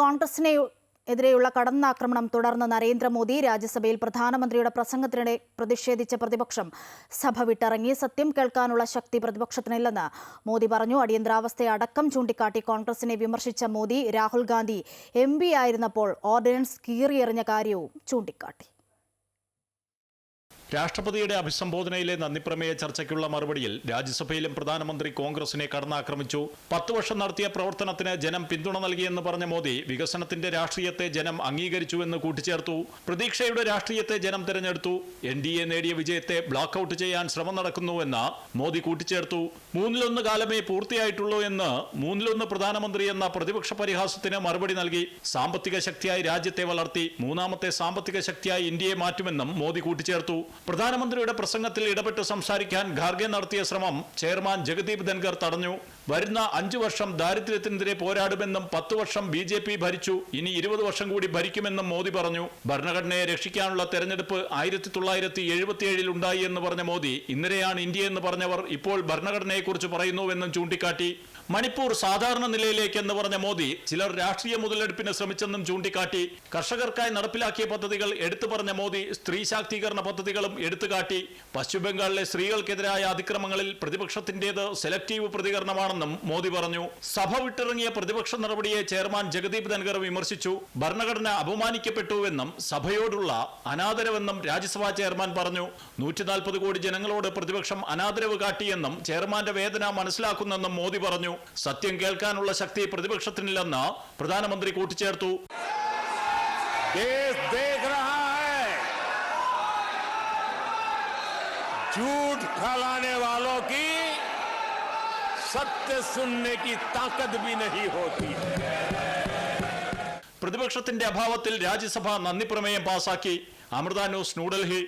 കോൺഗ്രസിനെ എതിരെയുള്ള കടന്നാക്രമണം തുടർന്ന് നരേന്ദ്രമോദി രാജ്യസഭയിൽ പ്രധാനമന്ത്രിയുടെ പ്രസംഗത്തിനിടെ പ്രതിഷേധിച്ച പ്രതിപക്ഷം സഭ വിട്ടിറങ്ങി. സത്യം കേൾക്കാനുള്ള ശക്തി പ്രതിപക്ഷത്തിനില്ലെന്ന് മോദി പറഞ്ഞു. അടിയന്തരാവസ്ഥയെ അടക്കം ചൂണ്ടിക്കാട്ടി കോൺഗ്രസിനെ വിമർശിച്ച മോദി രാഹുൽ ഗാന്ധി എം ആയിരുന്നപ്പോൾ ഓർഡിനൻസ് കീറിയെറിഞ്ഞ കാര്യവും ചൂണ്ടിക്കാട്ടി. രാഷ്ട്രപതിയുടെ അഭിസംബോധനയിലെ നന്ദിപ്രമേയ ചർച്ചയ്ക്കുള്ള മറുപടിയിൽ രാജ്യസഭയിലും പ്രധാനമന്ത്രി കോൺഗ്രസിനെ കടന്നാക്രമിച്ചു. പത്തു വർഷം നടത്തിയ പ്രവർത്തനത്തിന് ജനം പിന്തുണ നൽകിയെന്ന് പറഞ്ഞ മോദി വികസനത്തിന്റെ രാഷ്ട്രീയത്തെ ജനം അംഗീകരിച്ചുവെന്ന് കൂട്ടിച്ചേർത്തു. പ്രതീക്ഷയുടെ രാഷ്ട്രീയത്തെ ജനം തെരഞ്ഞെടുത്തു. എൻ ഡി എ നേടിയ വിജയത്തെ ബ്ലോക്ക് ഔട്ട് ചെയ്യാൻ ശ്രമം നടക്കുന്നുവെന്ന് മോദി കൂട്ടിച്ചേർത്തു. മൂന്നിലൊന്ന് കാലമേ പൂർത്തിയായിട്ടുള്ളൂ എന്ന് മൂന്നിലൊന്ന് പ്രധാനമന്ത്രി എന്ന പ്രതിപക്ഷ പരിഹാസത്തിന് മറുപടി നൽകി. സാമ്പത്തിക ശക്തിയായി രാജ്യത്തെ വളർത്തി മൂന്നാമത്തെ സാമ്പത്തിക ശക്തിയായി ഇന്ത്യയെ മാറ്റുമെന്നും മോദി കൂട്ടിച്ചേർത്തു. പ്രധാനമന്ത്രിയുടെ പ്രസംഗത്തിൽ ഇടപെട്ട് സംസാരിക്കാൻ ഖാർഗെ നടത്തിയ ശ്രമം ചെയർമാൻ ജഗദീപ് ധൻഖർ തടഞ്ഞു. വരുന്ന അഞ്ചു വർഷം ദാരിദ്ര്യത്തിനെതിരെ പോരാടുമെന്നും പത്തു വർഷം ബി ജെ പി ഭരിച്ചു ഇനി ഇരുപത് വർഷം കൂടി ഭരിക്കുമെന്നും മോദി പറഞ്ഞു. ഭരണഘടനയെ രക്ഷിക്കാനുള്ള തെരഞ്ഞെടുപ്പ് ആയിരത്തി തൊള്ളായിരത്തി എഴുപത്തിയേഴിൽ ഉണ്ടായി എന്ന് പറഞ്ഞ മോദി ഇന്നലെയാണ് ഇന്ത്യ എന്ന് പറഞ്ഞവർ ഇപ്പോൾ ഭരണഘടനയെക്കുറിച്ച് പറയുന്നുവെന്നും ചൂണ്ടിക്കാട്ടി. മണിപ്പൂർ സാധാരണ നിലയിലേക്ക് എന്ന് പറഞ്ഞ മോദി ചിലർ രാഷ്ട്രീയ മുതലെടുപ്പിന് ശ്രമിച്ചെന്നും ചൂണ്ടിക്കാട്ടി. കർഷകർക്കായി നടപ്പിലാക്കിയ പദ്ധതികൾ എടുത്തു പറഞ്ഞ മോദി സ്ത്രീ ശാക്തീകരണ പദ്ധതികളും എടുത്തുകാട്ടി. പശ്ചിമബംഗാളിലെ സ്ത്രീകൾക്കെതിരായ അതിക്രമങ്ങളിൽ പ്രതിപക്ഷത്തിന്റേത് സെലക്ടീവ് പ്രതികരണമാണെന്നും മോദി പറഞ്ഞു. സഭ വിട്ടിറങ്ങിയ പ്രതിപക്ഷ നടപടിയെ ചെയർമാൻ ജഗദീപ് ധൻഖർ വിമർശിച്ചു. ഭരണഘടന അപമാനിക്കപ്പെട്ടുവെന്നും സഭയോടുള്ള അനാദരവെന്നും രാജ്യസഭാ ചെയർമാൻ പറഞ്ഞു. നൂറ്റിനാൽപ്പത് കോടി ജനങ്ങളോട് പ്രതിപക്ഷം അനാദരവ് കാട്ടിയെന്നും ചെയർമാന്റെ വേദന മനസ്സിലാക്കുന്നെന്നും മോദി പറഞ്ഞു. സത്യം കേൾക്കാനുള്ള ശക്തി പ്രതിപക്ഷത്തിനില്ലെന്ന് പ്രധാനമന്ത്രി കൂട്ടിച്ചേർത്തു. झूठ फैलाने वालों की सत्य सुनने की ताकत भी नहीं होती है പ്രതിപക്ഷത്തിന്റെ അഭാവത്തിൽ രാജ്യസഭ നന്ദി പ്രമേയം പാസാക്കി അമൃത ന്യൂസ് ന്യൂഡൽഹി